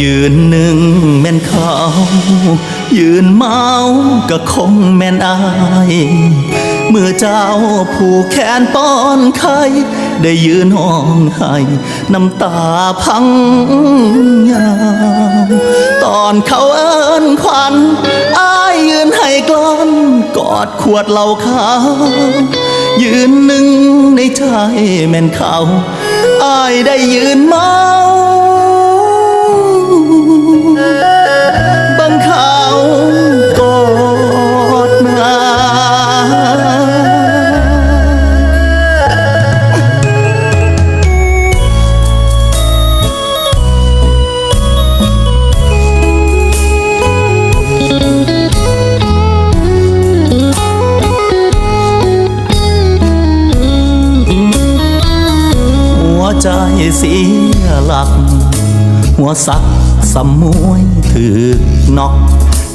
ยืนหนึ่งแม่นเขา ยืนเมาก็คงแม่นอายเมื่อเจ้าผูกแขนป้อนไข่ได้ยืนห้องไห้น้ำตาพังยาวตอนเขาเอิ้นควันอายยืนให้กลอนกอดขวดเหล้าขาวยืนหนึ่งในใจแม่นเขาอายได้ยืนเมา เสียหลัก หัวสักสมวยถือนอก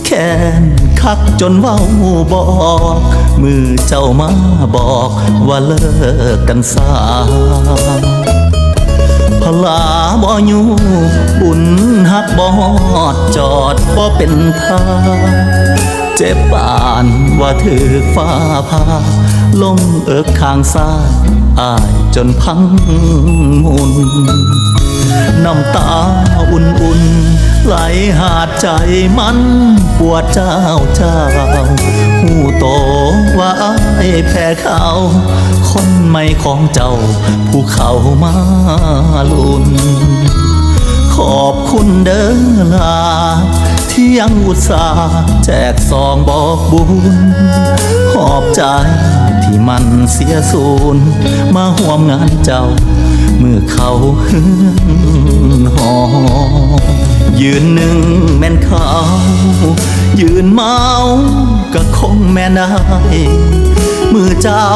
แค้นคักจนเว้าบอก มือเจ้ามาบอกว่าเลิกกันสาพลาบ่อยู่บุญหักบ่อดจอดบ่เป็นทาเจ็บปานว่าถือฟ้าผ่า ลงเอิกข้างซ้ายอายจนพังมุนน้ำตาอุ่นๆ ไหลหาดใจมันปวดเจ้าเจ้า หูโตว่าอายแพ้เขา คนใหม่ของเจ้า ผู้เขามาลุนขอบคุณเด้อลา ที่ยังอุตส่าห์แจกซองบอกบุญขอบใจที่มันเสียสูญมาห่วมงานเจ้า เมื่อเขาหืนหอยืนหนึ่งแม่นเขา ยืนเมาก็คงแม่นได้มือเจ้า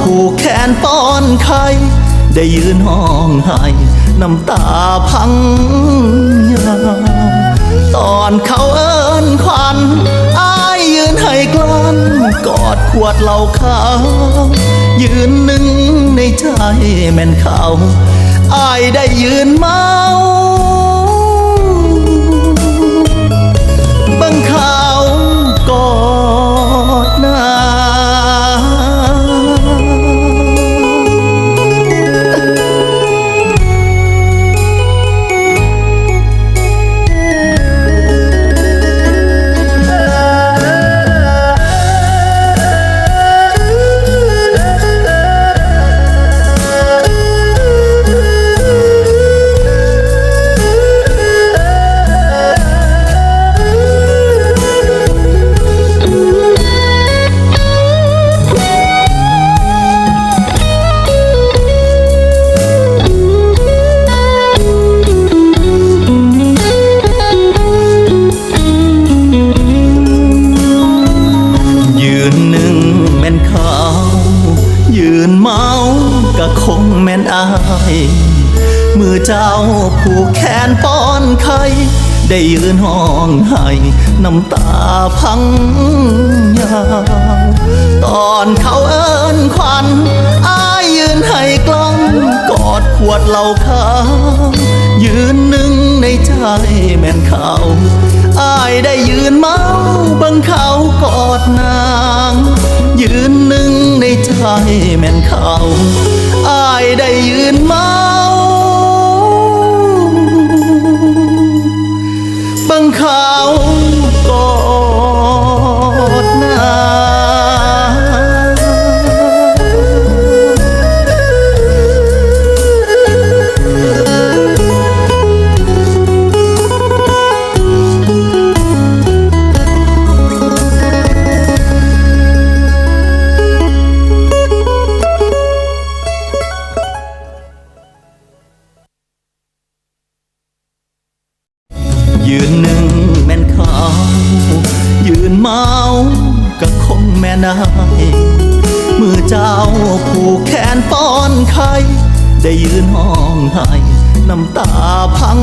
ผูกแขนป้อนไข่ได้ยืนห้องไห้น้ำตาพังยา ตอนเขาเอิ้นควันอายยืนให้กลั้นกอดขวดเหล้าขาวยืนหนึ่งในใจแม่นเขาอายได้ยืนมา อายมือเจ้าผูกแขนป้อนไข่ได้ยืนห้องไห้น้ำตาพังยาวตอนเขาเอิ้นควันอายยืนให้กล้องกอดขวดเหล้าขาวยืนหนึ่งในใจแม่นเขาอายได้ยืนเมาบังเขากอดนาง ยืนหนึ่งในใจแม่นเขา อายได้ยืนมา นายมือเจ้าผูกแขนป้อนไข่ได้ยืนห้องไห้น้ำตาพัง